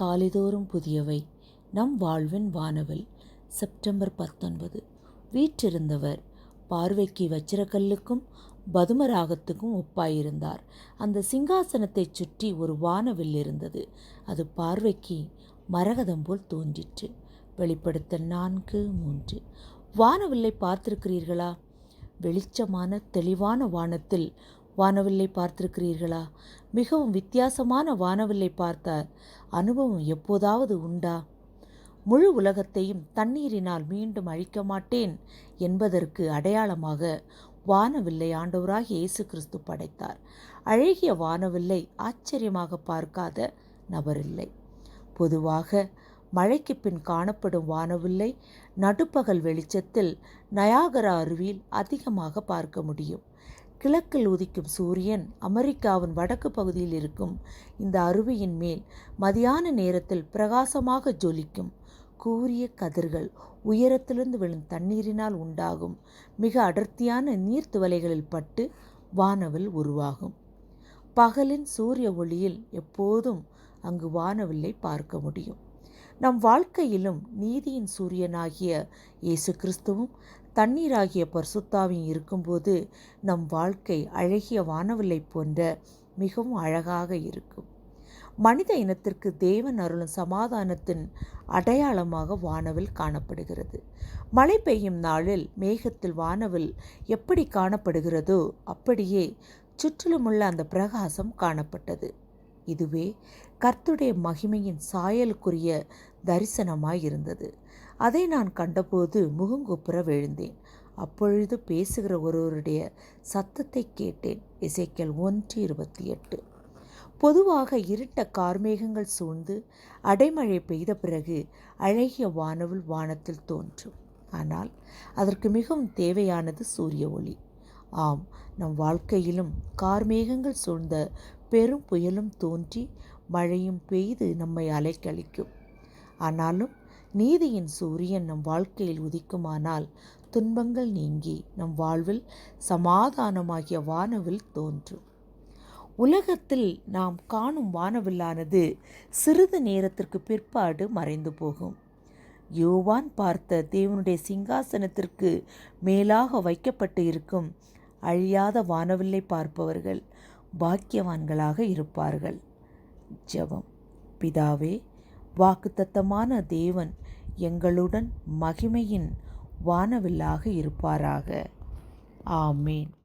காலைதோறும் புதியவை. நம் வாழ்வின் வானவில் செப்டம்பர் பத்தொன்பது. வீற்றிருந்தவர் பார்வைக்கு வச்சிரக்கல்லுக்கும் பதுமராகத்துக்கும் ஒப்பாயிருந்தார். அந்த சிங்காசனத்தைச் சுற்றி ஒரு வானவில் இருந்தது. அது பார்வைக்கு மரகதம் போல் தோன்றிற்று. வெளிப்படுத்தல் நான்கு மூன்று. வானவில்லை பார்த்திருக்கிறீர்களா? வெளிச்சமான தெளிவான வானத்தில் வானவில்லை பார்த்திருக்கிறீர்களா? மிகவும் வித்தியாசமான வானவில்லை பார்த்த அனுபவம் எப்போதாவது உண்டா? முழு உலகத்தையும் தண்ணீரினால் மீண்டும் அழிக்க மாட்டேன் என்பதற்கு அடையாளமாக வானவில்லை ஆண்டவராக இயேசு கிறிஸ்து படைத்தார். அழகிய வானவில்லை ஆச்சரியமாக பார்க்காத நபரில்லை. பொதுவாக மழைக்கு பின் காணப்படும் வானவில்லை நடுப்பகல் வெளிச்சத்தில் நயாகரா அருவியில் அதிகமாக பார்க்க முடியும். கிழக்கில் உதிக்கும் சூரியன் அமெரிக்காவின் வடக்கு பகுதியில் இருக்கும் இந்த அருவியின் மேல் மதியான நேரத்தில் பிரகாசமாக ஜொலிக்கும். கூரிய கதிர்கள் உயரத்திலிருந்து விழும் தண்ணீரினால் உண்டாகும். மிக அடர்த்தியான நீர்த்துவலைகளில் பட்டு வானவில் உருவாகும். பகலின் சூரிய ஒளியில் எப்போதும் அங்கு வானவில்லை பார்க்க முடியும். நம் வாழ்க்கையிலும் நீதியின் சூரியனாகிய இயேசு கிறிஸ்துவும் தண்ணீராகிய பர்சுத்தாவின் இருக்கும்போது நம் வாழ்க்கை அழகிய வானவில்லை போன்ற மிகவும் அழகாக இருக்கும். மனித இனத்திற்கு தேவன் அருளும் சமாதானத்தின் அடையாளமாக வானவில் காணப்படுகிறது. மழை பெய்யும் நாளில் மேகத்தில் வானவில் எப்படி காணப்படுகிறதோ அப்படியே சுற்றிலுமுள்ள அந்த பிரகாசம் காணப்பட்டது. இதுவே கர்த்துடைய மகிமையின் சாயலுக்குரிய தரிசனமாய் இருந்தது அதை நான் கண்டபோது முகங்குப்புற விழுந்தேன். அப்பொழுது பேசுகிற ஒருவருடைய சத்தத்தை கேட்டேன். இசைக்கல் ஒன்று இருபத்தி எட்டு. பொதுவாக இருட்ட கார்மேகங்கள் சூழ்ந்து அடைமழை பெய்த பிறகு அழகிய வானவில் வானத்தில் தோன்றும். ஆனால் அதற்கு மிகவும் தேவையானது சூரிய ஒளி. ஆம் நம் வாழ்க்கையிலும் கார்மேகங்கள் சூழ்ந்த பெரும் புயலும் தோன்றி மழையும் பெய்து நம்மை அலைக்கழிக்கும். ஆனாலும் நீதியின் சூரியன் நம் வாழ்க்கையில் உதிக்குமானால் துன்பங்கள் நீங்கி நம் வாழ்வில் சமாதானமாகிய வானவில் தோன்றும். உலகத்தில் நாம் காணும் வானவில்லானது சிறிது நேரத்திற்கு பிற்பாடு மறைந்து போகும். யோவான் பார்த்த தேவனுடைய சிங்காசனத்திற்கு மேலாக வைக்கப்பட்டு இருக்கும் அழியாத வானவில்லை பார்ப்பவர்கள். பாக்கியவான்களாக இருப்பார்கள். ஜெபம். பிதாவே வாக்குத்தத்தமான தேவன் எங்களுடன் மகிமையின் வானவில்லாக இருப்பாராக. ஆமேன்.